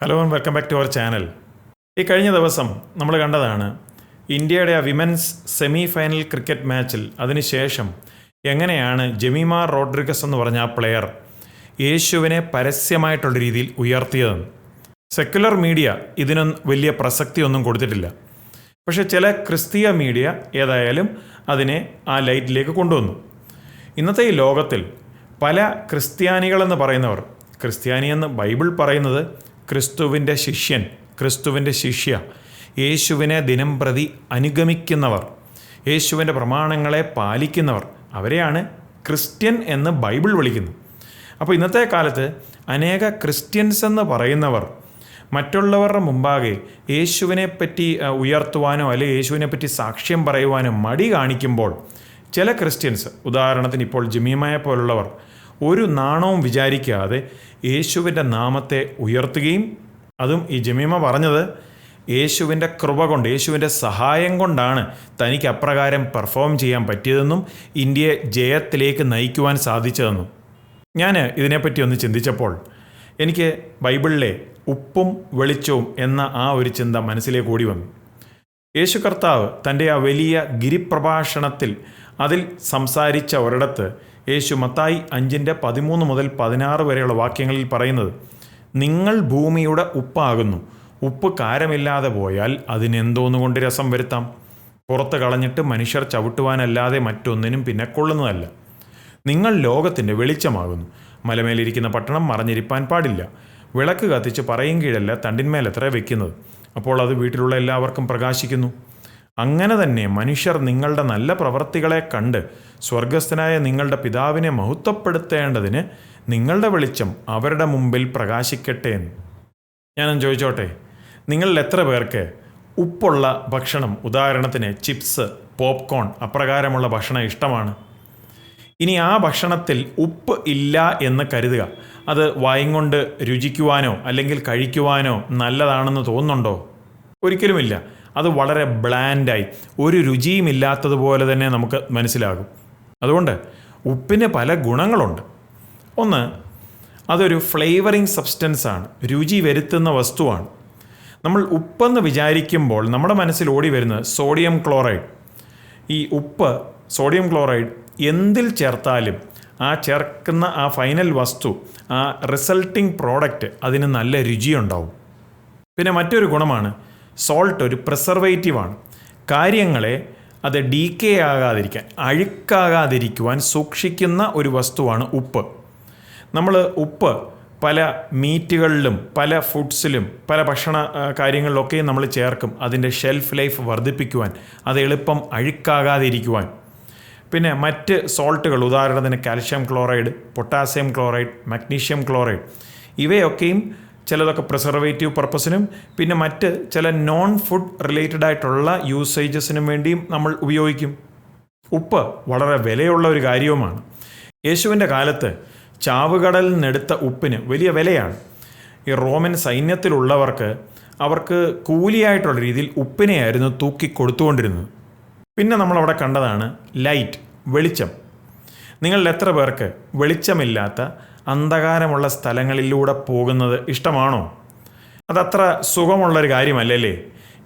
Hello and welcome back to our channel ഈ കഴിഞ്ഞ ദിവസം നമ്മൾ കണ്ടതാണ് ഇന്ത്യയുടെ ആ വിമൻസ് സെമി ഫൈനൽ ക്രിക്കറ്റ് മാച്ചിൽ അതിനുശേഷം എങ്ങനെയാണ് ജമീമ റോഡ്രിഗസ് എന്ന് പറഞ്ഞ ആ പ്ലെയർ യേശുവിനെ പരസ്യമായിട്ടുള്ള രീതിയിൽ ഉയർത്തിയതെന്ന്. സെക്യുലർ മീഡിയ ഇതിനൊന്നും വലിയ പ്രസക്തിയൊന്നും കൊടുത്തിട്ടില്ല. പക്ഷേ ചില ക്രിസ്തീയ മീഡിയ ഏതായാലും അതിനെ ആ ലൈറ്റിലേക്ക് കൊണ്ടുവന്നു. ഇന്നത്തെ ഈ ലോകത്തിൽ പല ക്രിസ്ത്യാനികളെന്ന് പറയുന്നവർ ക്രിസ്ത്യാനി എന്ന് ബൈബിൾ പറയുന്നത് ക്രിസ്തുവിന്റെ ശിഷ്യൻ ക്രിസ്തുവിന്റെ ശിഷ്യ യേശുവിനെ ദിനം പ്രതി അനുഗമിക്കുന്നവർ യേശുവിന്റെ പ്രമാണങ്ങളെ പാലിക്കുന്നവർ അവരെയാണ് ക്രിസ്ത്യൻ എന്ന് ബൈബിൾ വിളിക്കുന്നു. അപ്പോൾ ഇന്നത്തെ കാലത്ത് അനേക ക്രിസ്ത്യൻസ് എന്ന് പറയുന്നവർ മറ്റുള്ളവരുടെ മുമ്പാകെ യേശുവിനെ പറ്റി ഉയർത്തുവാനോ അല്ലെങ്കിൽ യേശുവിനെ പറ്റി സാക്ഷ്യം പറയുവാനോ മടി കാണിക്കുമ്പോൾ ചില ക്രിസ്ത്യൻസ് ഉദാഹരണത്തിന് ഇപ്പോൾ ജമീമായ പോലുള്ളവർ ഒരു നാണവും വിചാരിക്കാതെ യേശുവിന്റെ നാമത്തെ ഉയർത്തുകയും അതും ഈ ജമീമ പറഞ്ഞത് യേശുവിന്റെ കൃപ കൊണ്ട് യേശുവിന്റെ സഹായം കൊണ്ടാണ് തനിക്ക് അപ്രകാരം പെർഫോം ചെയ്യാൻ പറ്റിയതെന്നും ഇന്ത്യയെ ജയത്തിലേക്ക് നയിക്കുവാൻ സാധിച്ചതെന്നും. ഞാൻ ഇതിനെപ്പറ്റി ഒന്ന് ചിന്തിച്ചപ്പോൾ എനിക്ക് ബൈബിളിലെ ഉപ്പും വെളിച്ചവും എന്ന ആ ഒരു ചിന്ത മനസ്സിലേക്ക് ഓടി വന്നു. യേശു കർത്താവ് തന്റെ ആ വലിയ ഗിരിപ്രഭാഷണത്തിൽ അതിൽ സംസാരിച്ച ഒരിടത്ത് യേശു മത്തായി അഞ്ചിന്റെ പതിമൂന്ന് മുതൽ പതിനാറ് വരെയുള്ള വാക്യങ്ങളിൽ പറയുന്നത് നിങ്ങൾ ഭൂമിയുടെ ഉപ്പാകുന്നു. ഉപ്പ് കാരമില്ലാതെ പോയാൽ അതിനെന്തോന്നുകൊണ്ട് രസം വരുത്താം? പുറത്ത് കളഞ്ഞിട്ട് മനുഷ്യർ ചവിട്ടുവാനല്ലാതെ മറ്റൊന്നിനും പിന്നെ കൊള്ളുന്നതല്ല. നിങ്ങൾ ലോകത്തിന്റെ വെളിച്ചമാകുന്നു. മലമേലിരിക്കുന്ന പട്ടണം മറഞ്ഞിരിപ്പാൻ പാടില്ല. വിളക്ക് കത്തിച്ച് പറയും കീഴല്ല തണ്ടിന്മേലത്ര വെക്കുന്നത്. അപ്പോൾ അത് വീട്ടിലുള്ള എല്ലാവർക്കും പ്രകാശിക്കുന്നു. അങ്ങനെ തന്നെ മനുഷ്യർ നിങ്ങളുടെ നല്ല പ്രവൃത്തികളെ കണ്ട് സ്വർഗസ്ഥനായ നിങ്ങളുടെ പിതാവിനെ മഹത്വപ്പെടുത്തേണ്ടതിന് നിങ്ങളുടെ വെളിച്ചം അവരുടെ മുമ്പിൽ പ്രകാശിക്കട്ടെ എന്ന്. ഞാൻ ചോദിച്ചോട്ടെ നിങ്ങളിൽ എത്ര പേർക്ക് ഉപ്പുള്ള ഭക്ഷണം ഉദാഹരണത്തിന് ചിപ്സ് പോപ്കോൺ അപ്രകാരമുള്ള ഭക്ഷണം ഇഷ്ടമാണ്? ഇനി ആ ഭക്ഷണത്തിൽ ഉപ്പ് ഇല്ല എന്ന് കരുതുക. അത് വായും കൊണ്ട് രുചിക്കുവാനോ അല്ലെങ്കിൽ കഴിക്കുവാനോ നല്ലതാണെന്ന് തോന്നുന്നുണ്ടോ? ഒരിക്കലുമില്ല. അത് വളരെ ബ്ലാൻഡായി ഒരു രുചിയും ഇല്ലാത്തതുപോലെ തന്നെ നമുക്ക് മനസ്സിലാകും. അതുകൊണ്ട് ഉപ്പിന് പല ഗുണങ്ങളുണ്ട്. ഒന്ന് അതൊരു ഫ്ലേവറിങ് സബ്സ്റ്റൻസ് ആണ്. രുചി വരുത്തുന്ന വസ്തുവാണ്. നമ്മൾ ഉപ്പെന്ന് വിചാരിക്കുമ്പോൾ നമ്മുടെ മനസ്സിൽ ഓടി വരുന്നത് സോഡിയം ക്ലോറൈഡ് ഈ ഉപ്പ് സോഡിയം ക്ലോറൈഡ് എന്തിൽ ചേർത്താലും ആ ചേർക്കുന്ന ആ ഫൈനൽ വസ്തു ആ റിസൾട്ടിംഗ് പ്രോഡക്റ്റ് അതിന് നല്ല രുചിയുണ്ടാവും. പിന്നെ മറ്റൊരു ഗുണമാണ് സോൾട്ട് ഒരു പ്രിസർവേറ്റീവാണ് കാര്യങ്ങളെ അത് ഡീക്കേ ആകാതിരിക്കാൻ അഴുക്കാകാതിരിക്കുവാൻ സൂക്ഷിക്കുന്ന ഒരു വസ്തുവാണ് ഉപ്പ്. നമ്മൾ ഉപ്പ് പല മീറ്റുകളിലും പല ഫുഡ്സിലും പല ഭക്ഷണ കാര്യങ്ങളിലൊക്കെയും നമ്മൾ ചേർക്കും. അതിന്റെ ഷെൽഫ് ലൈഫ് വർദ്ധിപ്പിക്കുവാൻ അത് എളുപ്പം അഴുക്കാകാതിരിക്കുവാൻ. പിന്നെ മറ്റ് സോൾട്ടുകൾ ഉദാഹരണത്തിന് calcium chloride potassium chloride magnesium chloride ഇവയൊക്കെയും ചിലതൊക്കെ പ്രിസർവേറ്റീവ് പർപ്പസിനും പിന്നെ മറ്റ് ചില നോൺ ഫുഡ് റിലേറ്റഡ് ആയിട്ടുള്ള യൂസേജസിനും വേണ്ടിയും നമ്മൾ ഉപയോഗിക്കും. ഉപ്പ് വളരെ വിലയുള്ള ഒരു കാര്യവുമാണ്. യേശുവിന്റെ കാലത്ത് ചാവുകടലിൽ നിന്നെടുത്ത ഉപ്പിന് വലിയ വിലയാണ്. ഈ റോമൻ സൈന്യത്തിലുള്ളവർക്ക് അവർക്ക് കൂലിയായിട്ടുള്ള രീതിയിൽ ഉപ്പിനെയായിരുന്നു തൂക്കി കൊടുത്തുകൊണ്ടിരുന്നത്. പിന്നെ നമ്മളവിടെ കണ്ടതാണ് ലൈറ്റ് വെളിച്ചം. നിങ്ങളിൽ എത്ര പേർക്ക് വെളിച്ചമില്ലാത്ത അന്ധകാരമുള്ള സ്ഥലങ്ങളിലൂടെ പോകുന്നത് ഇഷ്ടമാണോ? അതത്ര സുഖമുള്ളൊരു കാര്യമല്ലല്ലേ?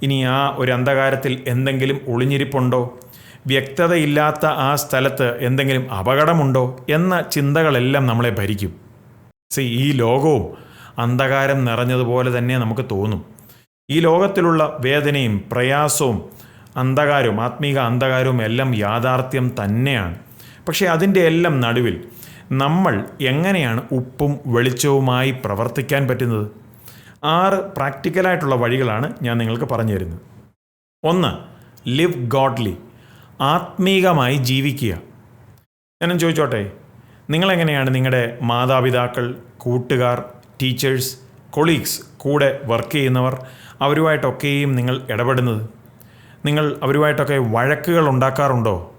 ഇനി ആ ഒരു അന്ധകാരത്തിൽ എന്തെങ്കിലും ഒളിഞ്ഞിരിപ്പുണ്ടോ? വ്യക്തതയില്ലാത്ത ആ സ്ഥലത്ത് എന്തെങ്കിലും അപകടമുണ്ടോ എന്ന ചിന്തകളെല്ലാം നമ്മളെ ഭരിക്കും. സി ഈ ലോകവും അന്ധകാരം നിറഞ്ഞതുപോലെ തന്നെ നമുക്ക് തോന്നും. ഈ ലോകത്തിലുള്ള വേദനയും പ്രയാസവും അന്ധകാരവും ആത്മീക അന്ധകാരവും എല്ലാം യാഥാർത്ഥ്യം തന്നെയാണ്. പക്ഷേ അതിന്റെ എല്ലാം നടുവിൽ നമ്മൾ എങ്ങനെയാണ് ഉപ്പും വെളിച്ചവുമായി പ്രവർത്തിക്കാൻ പറ്റുന്നത്? ആറ് പ്രാക്ടിക്കലായിട്ടുള്ള വഴികളാണ് ഞാൻ നിങ്ങൾക്ക് പറഞ്ഞു തരുന്നത്. ഒന്ന് ലിവ് ഗോഡ്ലി ആത്മീകമായി ജീവിക്കുക. ഞാനും ചോദിച്ചോട്ടെ? നിങ്ങളെങ്ങനെയാണ് നിങ്ങളുടെ മാതാപിതാക്കൾ കൂട്ടുകാർ ടീച്ചേഴ്സ് കൊളീഗ്സ് കൂടെ വർക്ക് ചെയ്യുന്നവർ അവരുമായിട്ടൊക്കെയും നിങ്ങൾ ഇടപെടുന്നത്? നിങ്ങൾ അവരുമായിട്ടൊക്കെ വഴക്കുകൾ ഉണ്ടാക്കാറുണ്ടോ?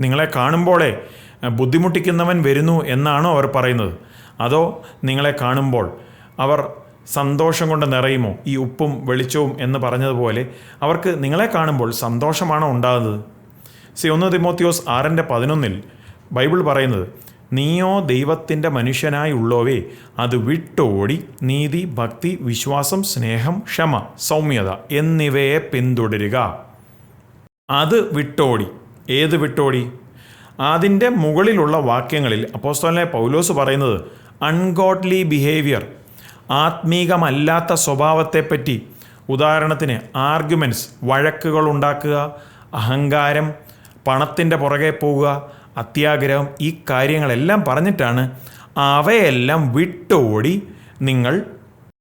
നിങ്ങളെ കാണുമ്പോഴേ ബുദ്ധിമുട്ടിക്കുന്നവൻ വരുന്നു എന്നാണോ അവർ പറയുന്നത്? അതോ നിങ്ങളെ കാണുമ്പോൾ അവർ സന്തോഷം കൊണ്ട് നിറയുമോ? ഈ ഉപ്പും വെളിച്ചവും എന്ന് പറഞ്ഞതുപോലെ അവർക്ക് നിങ്ങളെ കാണുമ്പോൾ സന്തോഷമാണോ ഉണ്ടാകുന്നത്? സി ഒന്ന് തിമോത്തിയോസ് ആറിന്റെ പതിനൊന്നിൽ ബൈബിൾ പറയുന്നത് നീയോ ദൈവത്തിന്റെ മനുഷ്യനായുള്ളോവേ അത് വിട്ടോടി നീതി ഭക്തി വിശ്വാസം സ്നേഹം ക്ഷമ സൗമ്യത എന്നിവയെ പിന്തുടരുക. അത് വിട്ടോടി. ഏത് വിട്ടോടി? അതിന്റെ മുകളിലുള്ള വാക്യങ്ങളിൽ അപ്പോസ്തോലെ പൗലോസ് പറയുന്നത് അൺഗോഡ്ലി ബിഹേവിയർ ആത്മീകമല്ലാത്ത സ്വഭാവത്തെപ്പറ്റി ഉദാഹരണത്തിന് ആർഗ്യുമെന്റ്സ് വഴക്കുകൾ ഉണ്ടാക്കുക അഹങ്കാരം പണത്തിന്റെ പുറകെ പോവുക അത്യാഗ്രഹം ഈ കാര്യങ്ങളെല്ലാം പറഞ്ഞിട്ടാണ് അവയെല്ലാം വിട്ടോടി നിങ്ങൾ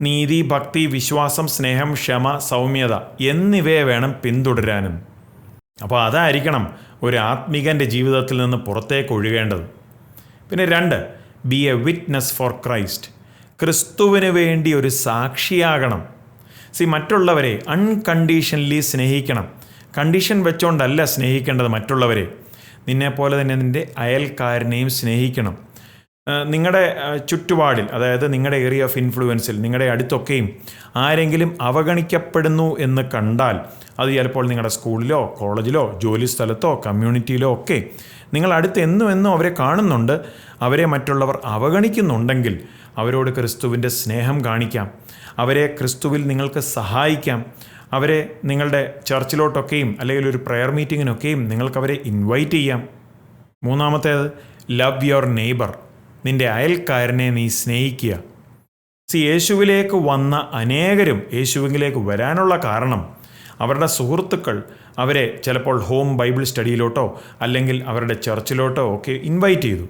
നീതി ഭക്തി വിശ്വാസം സ്നേഹം ക്ഷമ സൗമ്യത എന്നിവയെ വേണം പിന്തുടരാനും. അപ്പോൾ അതായിരിക്കണം ഒരു ആത്മികന്റെ ജീവിതത്തിൽ നിന്ന് പുറത്തേക്ക് ഒഴുകേണ്ടത്. പിന്നെ രണ്ട് be a witness for Christ ക്രിസ്തുവിന് വേണ്ടി ഒരു സാക്ഷിയാകണം. സി മറ്റുള്ളവരെ അൺകണ്ടീഷണലി സ്നേഹിക്കണം. കണ്ടീഷൻ വെച്ചുകൊണ്ടല്ല സ്നേഹിക്കേണ്ടത് മറ്റുള്ളവരെ. നിന്നെപ്പോലെ തന്നെ നിന്റെ അയൽക്കാരനെയും സ്നേഹിക്കണം. നിങ്ങളുടെ ചുറ്റുപാടിൽ അതായത് നിങ്ങളുടെ ഏരിയ ഓഫ് ഇൻഫ്ലുവൻസിൽ നിങ്ങളുടെ അടുത്തൊക്കെയും ആരെങ്കിലും അവഗണിക്കപ്പെടുന്നു എന്ന് കണ്ടാൽ അത് ചിലപ്പോൾ നിങ്ങളുടെ സ്കൂളിലോ കോളേജിലോ ജോലി സ്ഥലത്തോ കമ്മ്യൂണിറ്റിയിലോ ഒക്കെ നിങ്ങൾ അടുത്ത് എന്നും എന്നും അവരെ കാണുന്നുണ്ട്. അവരെ മറ്റുള്ളവർ അവഗണിക്കുന്നുണ്ടെങ്കിൽ അവരോട് ക്രിസ്തുവിന്റെ സ്നേഹം കാണിക്കാം. അവരെ ക്രിസ്തുവിൽ നിങ്ങൾക്ക് സഹായിക്കാം. അവരെ നിങ്ങളുടെ ചർച്ചിലോട്ടൊക്കെയും അല്ലെങ്കിൽ ഒരു പ്രെയർ മീറ്റിങ്ങിനൊക്കെയും നിങ്ങൾക്കവരെ ഇൻവൈറ്റ് ചെയ്യാം. മൂന്നാമത്തേത് ലവ് യുവർ നെയ്ബർ നിന്റെ അയൽക്കാരനെ നീ സ്നേഹിക്കുക. സി യേശുവിലേക്ക് വന്ന അനേകരും യേശുവിലേക്ക് വരാനുള്ള കാരണം അവരുടെ സുഹൃത്തുക്കൾ അവരെ ചിലപ്പോൾ ഹോം ബൈബിൾ സ്റ്റഡിയിലോട്ടോ അല്ലെങ്കിൽ അവരുടെ ചർച്ചിലോട്ടോ ഒക്കെ ഇൻവൈറ്റ് ചെയ്തു.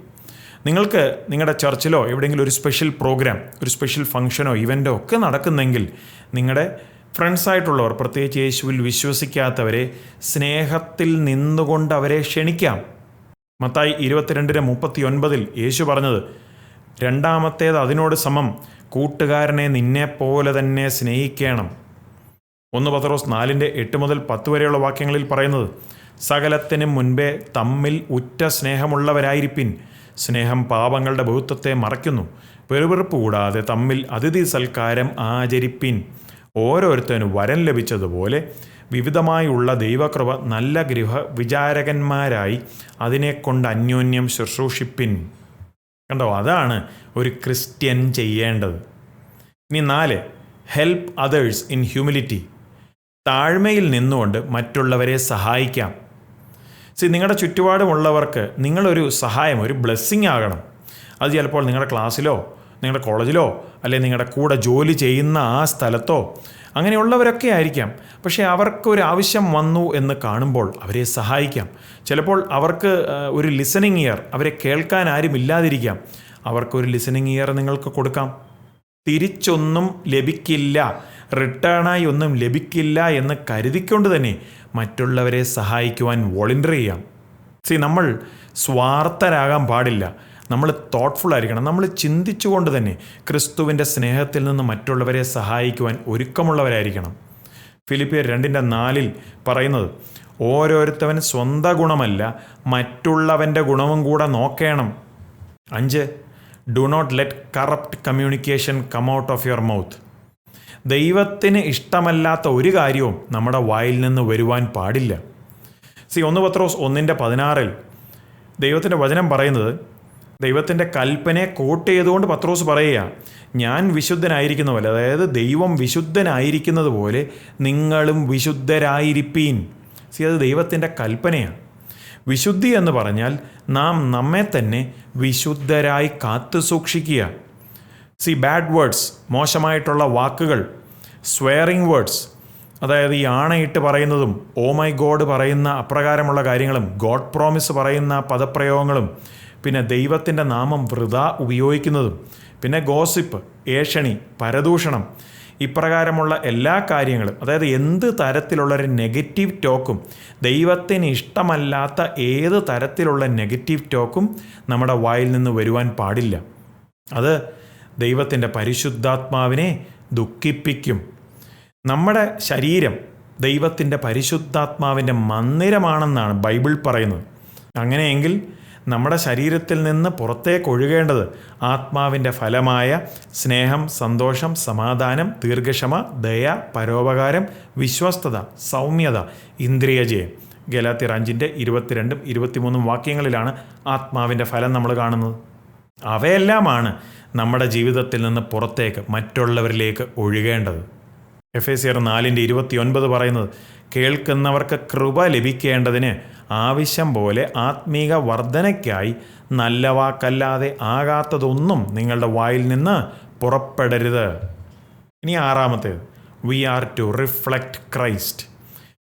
നിങ്ങൾക്ക് നിങ്ങളുടെ ചർച്ചിലോ എവിടെയെങ്കിലും ഒരു സ്പെഷ്യൽ പ്രോഗ്രാം ഒരു സ്പെഷ്യൽ ഫംഗ്ഷനോ ഇവന്റോ ഒക്കെ നടക്കുന്നെങ്കിൽ നിങ്ങളുടെ ഫ്രണ്ട്സായിട്ടുള്ളവർ പ്രത്യേകിച്ച് യേശുവിൽ വിശ്വസിക്കാത്തവരെ സ്നേഹത്തിൽ നിന്നുകൊണ്ട് അവരെ ക്ഷണിക്കാം. മത്തായി ഇരുപത്തിരണ്ടിന് മുപ്പത്തി ഒൻപതിൽ യേശു പറഞ്ഞത് രണ്ടാമത്തേത് അതിനോട് സമം കൂട്ടുകാരനെ നിന്നെപ്പോലെ തന്നെ സ്നേഹിക്കണം. ഒന്ന് പത്രോസ് നാലിന്റെ എട്ട് മുതൽ പത്ത് വരെയുള്ള വാക്യങ്ങളിൽ പറയുന്നത് സകലത്തിനും മുൻപേ തമ്മിൽ ഉറ്റ സ്നേഹമുള്ളവരായിരിപ്പിൻ. സ്നേഹം പാപങ്ങളുടെ ബഹുത്വത്തെ മറയ്ക്കുന്നു. വെറുവെറുപ്പ് കൂടാതെ തമ്മിൽ അതിഥി സൽക്കാരം ആചരിപ്പിൻ. ഓരോരുത്തരും വരം ലഭിച്ചതുപോലെ വിവിധമായുള്ള ദൈവകൃപ നല്ല ഗൃഹ വിചാരകന്മാരായി അതിനെക്കൊണ്ട് അന്യോന്യം ശുശ്രൂഷിപ്പിൻ. കണ്ടോ? അതാണ് ഒരു ക്രിസ്ത്യൻ ചെയ്യേണ്ടത്. ഇനി നാല് ഹെൽപ്പ് അതേഴ്സ് ഇൻ ഹ്യൂമിലിറ്റി താഴ്മയിൽ നിന്നുകൊണ്ട് മറ്റുള്ളവരെ സഹായിക്കാം. സി നിങ്ങളുടെ ചുറ്റുപാടുമുള്ളവർക്ക് നിങ്ങളൊരു സഹായം ഒരു ബ്ലെസ്സിങ് ആകണം. അത് ചിലപ്പോൾ നിങ്ങളുടെ ക്ലാസ്സിലോ നിങ്ങളുടെ കോളേജിലോ അല്ലെങ്കിൽ നിങ്ങളുടെ കൂടെ ജോലി ചെയ്യുന്ന ആ സ്ഥലത്തോ അങ്ങനെയുള്ളവരൊക്കെ ആയിരിക്കാം. പക്ഷേ അവർക്കൊരു ആവശ്യം വന്നു എന്ന് കാണുമ്പോൾ അവരെ സഹായിക്കാം. ചിലപ്പോൾ അവർക്ക് ഒരു ലിസണിങ് ഇയർ അവരെ കേൾക്കാൻ ആരും ഇല്ലാതിരിക്കാം. അവർക്കൊരു ലിസണിങ് ഇയർ നിങ്ങൾക്ക് കൊടുക്കാം. തിരിച്ചൊന്നും ലഭിക്കില്ല. റിട്ടേണായി ഒന്നും ലഭിക്കില്ല എന്ന് കരുതിക്കൊണ്ട് തന്നെ മറ്റുള്ളവരെ സഹായിക്കുവാൻ വോളണ്ടിയർ ചെയ്യാം. സി നമ്മൾ സ്വാർത്ഥരാകാൻ പാടില്ല. നമ്മൾ തോട്ട്ഫുൾ ആയിരിക്കണം. നമ്മൾ ചിന്തിച്ചുകൊണ്ട് തന്നെ ക്രിസ്തുവിന്റെ സ്നേഹത്തിൽ നിന്ന് മറ്റുള്ളവരെ സഹായിക്കുവാൻ ഒരുക്കമുള്ളവരായിരിക്കണം. ഫിലിപ്പിയർ രണ്ടിന്റെ നാലിൽ പറയുന്നത് ഓരോരുത്തവൻ സ്വന്തം ഗുണമല്ല മറ്റുള്ളവന്റെ ഗുണവും കൂടെ നോക്കണം. അഞ്ച് do not let corrupt communication come out of your mouth ദൈവത്തിന് ഇഷ്ടമല്ലാത്ത ഒരു കാര്യവും നമ്മുടെ വായിൽ നിന്ന് വരുവാൻ പാടില്ല. സി ഒന്ന് പത്രോസ് ഒന്നിന്റെ പതിനാറിൽ ദൈവത്തിന്റെ വചനം പറയുന്നത് ദൈവത്തിന്റെ കൽപ്പനയെ കോട്ട് ചെയ്തുകൊണ്ട് പത്രോസ് പറയുക ഞാൻ വിശുദ്ധനായിരിക്കുന്ന പോലെ അതായത് ദൈവം വിശുദ്ധനായിരിക്കുന്നത് പോലെ നിങ്ങളും വിശുദ്ധരായിരിപ്പീൻ. സി അത് ദൈവത്തിന്റെ കൽപ്പനയാണ് വിശുദ്ധി എന്ന് പറഞ്ഞാൽ നാം നമ്മെ തന്നെ വിശുദ്ധരായി കാത്തു സൂക്ഷിക്കുക. സി ബാഡ് വേർഡ്സ് മോശമായിട്ടുള്ള വാക്കുകൾ സ്വയറിങ് വേർഡ്സ് അതായത് ഈ ആണയിട്ട് പറയുന്നതും ഓ മൈ ഗോഡ് പറയുന്ന അപ്രകാരമുള്ള കാര്യങ്ങളും ഗോഡ് പ്രോമിസ് പറയുന്ന പദപ്രയോഗങ്ങളും പിന്നെ ദൈവത്തിന്റെ നാമം വൃത ഉപയോഗിക്കുന്നതും. പിന്നെ ഗോസിപ്പ് ഏഷണി പരദൂഷണം ഇപ്രകാരമുള്ള എല്ലാ കാര്യങ്ങളും അതായത് എന്ത് തരത്തിലുള്ളൊരു നെഗറ്റീവ് ടോക്കും ദൈവത്തിന് ഇഷ്ടമല്ലാത്ത ഏത് തരത്തിലുള്ള നെഗറ്റീവ് ടോക്കും നമ്മുടെ വായിൽ നിന്ന് വരുവാൻ പാടില്ല. അത് ദൈവത്തിന്റെ പരിശുദ്ധാത്മാവിനെ ദുഃഖിപ്പിക്കും. നമ്മുടെ ശരീരം ദൈവത്തിന്റെ പരിശുദ്ധാത്മാവിന്റെ മന്ദിരമാണെന്നാണ് ബൈബിൾ പറയുന്നത്. അങ്ങനെയെങ്കിൽ നമ്മുടെ ശരീരത്തിൽ നിന്ന് പുറത്തേക്ക് ഒഴുകേണ്ടത് ആത്മാവിന്റെ ഫലമായ സ്നേഹം സന്തോഷം സമാധാനം ദീർഘക്ഷമ ദയ പരോപകാരം വിശ്വസ്തത സൗമ്യത ഇന്ദ്രിയജയം ഗലാത്തിറാഞ്ചിന്റെ ഇരുപത്തിരണ്ടും ഇരുപത്തിമൂന്നും വാക്യങ്ങളിലാണ് ആത്മാവിന്റെ ഫലം നമ്മൾ കാണുന്നത്. അവയെല്ലാമാണ് നമ്മുടെ ജീവിതത്തിൽ നിന്ന് പുറത്തേക്ക് മറ്റുള്ളവരിലേക്ക് ഒഴുകേണ്ടത്. എഫ് എ സി ആർ നാലിന്റെ ഇരുപത്തി ഒൻപത് പറയുന്നത് കേൾക്കുന്നവർക്ക് കൃപ ലഭിക്കേണ്ടതിന് ആവശ്യം പോലെ ആത്മീക വർധനയ്ക്കായി നല്ല വാക്കല്ലാതെ ആകാത്തതൊന്നും നിങ്ങളുടെ വായിൽ നിന്ന് പുറപ്പെടരുത്. ഇനി ആറാമത്തേത്. We are to reflect Christ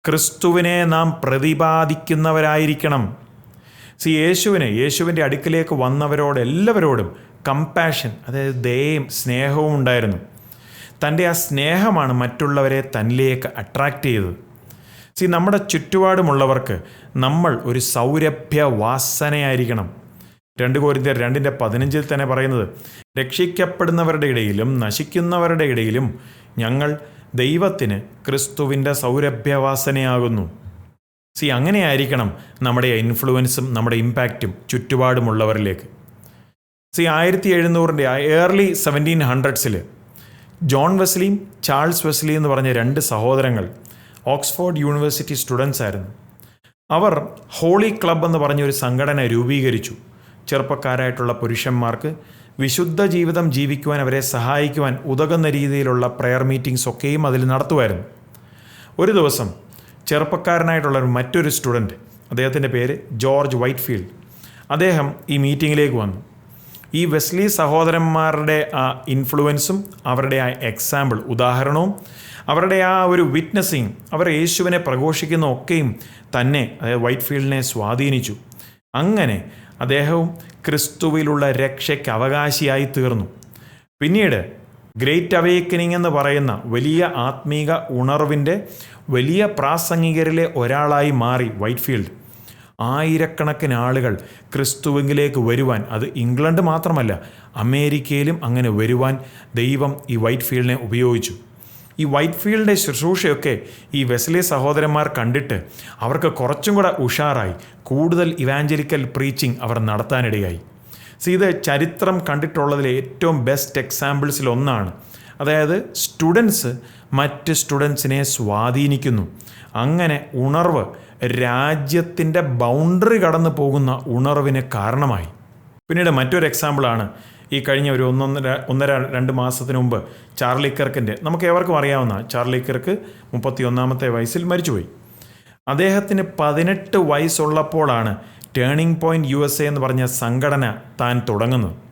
ക്രിസ്തുവിനെ നാം പ്രതിപാദിക്കുന്നവരായിരിക്കണം. സി യേശുവിനെ യേശുവിന്റെ അടുക്കിലേക്ക് വന്നവരോട് എല്ലാവരോടും കമ്പാഷൻ അതായത് ദയയും സ്നേഹവും ഉണ്ടായിരുന്നു. തന്റെ ആ സ്നേഹമാണ് മറ്റുള്ളവരെ തന്നിലേക്ക് അട്രാക്റ്റ് ചെയ്തത്. സി നമ്മുടെ ചുറ്റുപാടുമുള്ളവർക്ക് നമ്മൾ ഒരു സൗരഭ്യ വാസനയായിരിക്കണം. രണ്ട് കോരിന്ത്യർ രണ്ടിന്റെ പതിനഞ്ചിൽ തന്നെ പറയുന്നത് രക്ഷിക്കപ്പെടുന്നവരുടെ ഇടയിലും നശിക്കുന്നവരുടെ ഇടയിലും ഞങ്ങൾ ദൈവത്തിന് ക്രിസ്തുവിന്റെ സൗരഭ്യവാസനയാകുന്നു സി അങ്ങനെയായിരിക്കണം നമ്മുടെ ഇൻഫ്ലുവൻസും നമ്മുടെ ഇമ്പാക്റ്റും ചുറ്റുപാടുമുള്ളവരിലേക്ക്. സി ആയിരത്തി എഴുന്നൂറിന്റെ ഏർലി സെവന്റീൻ ഹൺഡ്രഡ്സിൽ ജോൺ വെസ്ലിയും ചാൾസ് വെസ്ലി എന്ന് പറഞ്ഞ രണ്ട് സഹോദരങ്ങൾ ഓക്സ്ഫോർഡ് യൂണിവേഴ്സിറ്റി സ്റ്റുഡൻസ് ആയിരുന്നു. അവർ ഹോളി ക്ലബ് എന്ന് പറഞ്ഞൊരു സംഘടന രൂപീകരിച്ചു. ചെറുപ്പക്കാരായിട്ടുള്ള പുരുഷന്മാർക്ക് വിശുദ്ധ ജീവിതം ജീവിക്കുവാൻ അവരെ സഹായിക്കുവാൻ ഉതകുന്ന രീതിയിലുള്ള പ്രെയർ മീറ്റിംഗ്സ് ഒക്കെയും അതിൽ നടത്തുമായിരുന്നു. ഒരു ദിവസം ചെറുപ്പക്കാരനായിട്ടുള്ള മറ്റൊരു സ്റ്റുഡന്റ് അദ്ദേഹത്തിന്റെ പേര് ജോർജ് വൈറ്റ്ഫീൽഡ് അദ്ദേഹം ഈ മീറ്റിങ്ങിലേക്ക് വന്നു. ഈ വെസ്ലി സഹോദരന്മാരുടെ ആ ഇൻഫ്ലുവൻസും അവരുടെ ആ എക്സാമ്പിൾ ഉദാഹരണവും അവരുടെ ആ ഒരു വിറ്റ്നസ്സിങ് അവർ യേശുവിനെ പ്രഘോഷിക്കുന്ന ഒക്കെയും തന്നെ അതായത് വൈറ്റ് ഫീൽഡിനെ സ്വാധീനിച്ചു. അങ്ങനെ അദ്ദേഹവും ക്രിസ്തുവിലുള്ള രക്ഷയ്ക്ക് അവകാശിയായി തീർന്നു. പിന്നീട് ഗ്രേറ്റ് അവേക്കനിങ് എന്ന് പറയുന്ന വലിയ ആത്മീക ഉണർവിന്റെ വലിയ പ്രാസംഗികരിലെ ഒരാളായി മാറി വൈറ്റ്ഫീൽഡ്. ആയിരക്കണക്കിന് ആളുകൾ ക്രിസ്തുവിലേക്ക് വരുവാൻ അത് ഇംഗ്ലണ്ട് മാത്രമല്ല അമേരിക്കയിലും അങ്ങനെ വരുവാൻ ദൈവം ഈ വൈറ്റ് ഫീൽഡിനെ ഉപയോഗിച്ചു. ഈ വൈറ്റ് ഫീൽഡിന്റെ ശുശ്രൂഷയൊക്കെ ഈ വെസ്ലി സഹോദരന്മാർ കണ്ടിട്ട് അവർക്ക് കുറച്ചും കൂടെ ഉഷാറായി. കൂടുതൽ ഇവാഞ്ചലിക്കൽ പ്രീച്ചിങ് അവർ നടത്താനിടയായി. സി ഇത് ചരിത്രം കണ്ടിട്ടുള്ളതിലെ ഏറ്റവും ബെസ്റ്റ് എക്സാമ്പിൾസിൽ ഒന്നാണ്. അതായത് സ്റ്റുഡൻസ് മറ്റ് സ്റ്റുഡൻസിനെ സ്വാധീനിക്കുന്നു. അങ്ങനെ ഉണർവ് രാജ്യത്തിന്റെ ബൗണ്ടറി കടന്നു പോകുന്ന ഉണർവിന് കാരണമായി. പിന്നീട് മറ്റൊരു എക്സാമ്പിളാണ് ഈ കഴിഞ്ഞ ഒരു ഒന്നൊന്നര ഒന്നര രണ്ട് മാസത്തിന് മുമ്പ് ചാർലി കിർക്കിന്റെ നമുക്ക് ഏവർക്കും അറിയാവുന്ന ചാർലി കിർക്ക് മുപ്പത്തി ഒന്നാമത്തെ വയസ്സിൽ മരിച്ചുപോയി. അദ്ദേഹത്തിന് പതിനെട്ട് വയസ്സുള്ളപ്പോഴാണ് turning point U S A എന്ന് പറഞ്ഞ സംഘടന താൻ തുടങ്ങുന്നത്.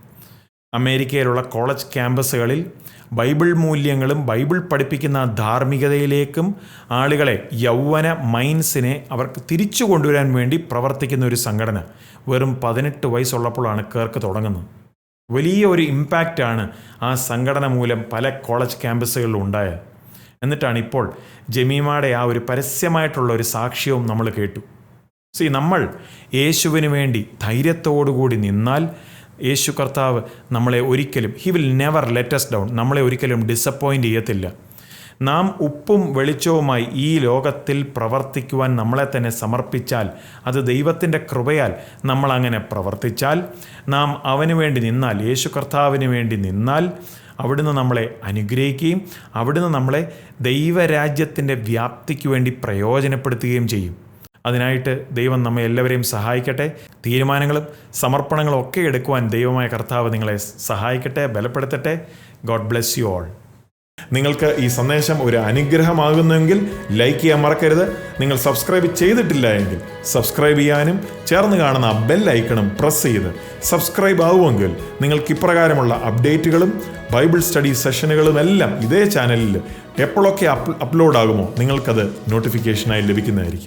അമേരിക്കയിലുള്ള കോളേജ് ക്യാമ്പസുകളിൽ ബൈബിൾ മൂല്യങ്ങളും ബൈബിൾ പഠിപ്പിക്കുന്ന ധാർമ്മികതയിലേക്കും ആളുകളെ യൗവന മൈൻസിനെ അവർക്ക് തിരിച്ചു കൊണ്ടുവരാൻ വേണ്ടി പ്രവർത്തിക്കുന്ന ഒരു സംഘടന വെറും പതിനെട്ട് വയസ്സുള്ളപ്പോഴാണ് കേർക്ക് തുടങ്ങുന്നത്. വലിയ ഒരു ഇമ്പാക്റ്റാണ് ആ സംഘടന മൂലം പല കോളേജ് ക്യാമ്പസുകളിലും ഉണ്ടായത്. എന്നിട്ടാണ് ഇപ്പോൾ ജമീമയുടെ ആ ഒരു പരസ്യമായിട്ടുള്ള ഒരു സാക്ഷ്യവും നമ്മൾ കേട്ടു. സി നമ്മൾ യേശുവിന് വേണ്ടി ധൈര്യത്തോടുകൂടി നിന്നാൽ യേശു കർത്താവ് നമ്മളെ ഒരിക്കലും he will never let us down നമ്മളെ ഒരിക്കലും ഡിസപ്പോയിന്റ് ചെയ്യത്തില്ല. നാം ഉപ്പും വെളിച്ചവുമായി ഈ ലോകത്തിൽ പ്രവർത്തിക്കുവാൻ നമ്മളെ തന്നെ സമർപ്പിച്ചാൽ അത് ദൈവത്തിന്റെ കൃപയാൽ നമ്മൾ അങ്ങനെ പ്രവർത്തിച്ചാൽ നാം അവന് വേണ്ടി നിന്നാൽ യേശു കർത്താവിന് വേണ്ടി നിന്നാൽ അവിടുന്ന് നമ്മളെ അനുഗ്രഹിക്കുകയും അവിടുന്ന് നമ്മളെ ദൈവരാജ്യത്തിന്റെ വ്യാപ്തിക്ക് വേണ്ടി പ്രയോജനപ്പെടുത്തുകയും ചെയ്യും. അതിനായിട്ട് ദൈവം നമ്മെ എല്ലാവരെയും സഹായിക്കട്ടെ. തീരുമാനങ്ങളും സമർപ്പണങ്ങളും ഒക്കെ എടുക്കുവാൻ ദൈവമായ കർത്താവ് നിങ്ങളെ സഹായിക്കട്ടെ ബലപ്പെടുത്തട്ടെ. ഗോഡ് ബ്ലെസ് യു ഓൾ നിങ്ങൾക്ക് ഈ സന്ദേശം ഒരു അനുഗ്രഹമാകുന്നെങ്കിൽ ലൈക്ക് ചെയ്യാൻ മറക്കരുത്. നിങ്ങൾ സബ്സ്ക്രൈബ് ചെയ്തിട്ടില്ല എങ്കിൽ സബ്സ്ക്രൈബ് ചെയ്യാനും ചേർന്ന് കാണുന്ന ബെൽ ഐക്കണും പ്രസ് ചെയ്ത് സബ്സ്ക്രൈബ് ആവുമെങ്കിൽ നിങ്ങൾക്ക് ഇപ്രകാരമുള്ള അപ്ഡേറ്റുകളും ബൈബിൾ സ്റ്റഡി സെഷനുകളും എല്ലാം ഇതേ ചാനലിൽ എപ്പോഴൊക്കെ അപ്ലോഡ് ആകുമോ നിങ്ങൾക്കത് നോട്ടിഫിക്കേഷനായി ലഭിക്കുന്നതായിരിക്കും.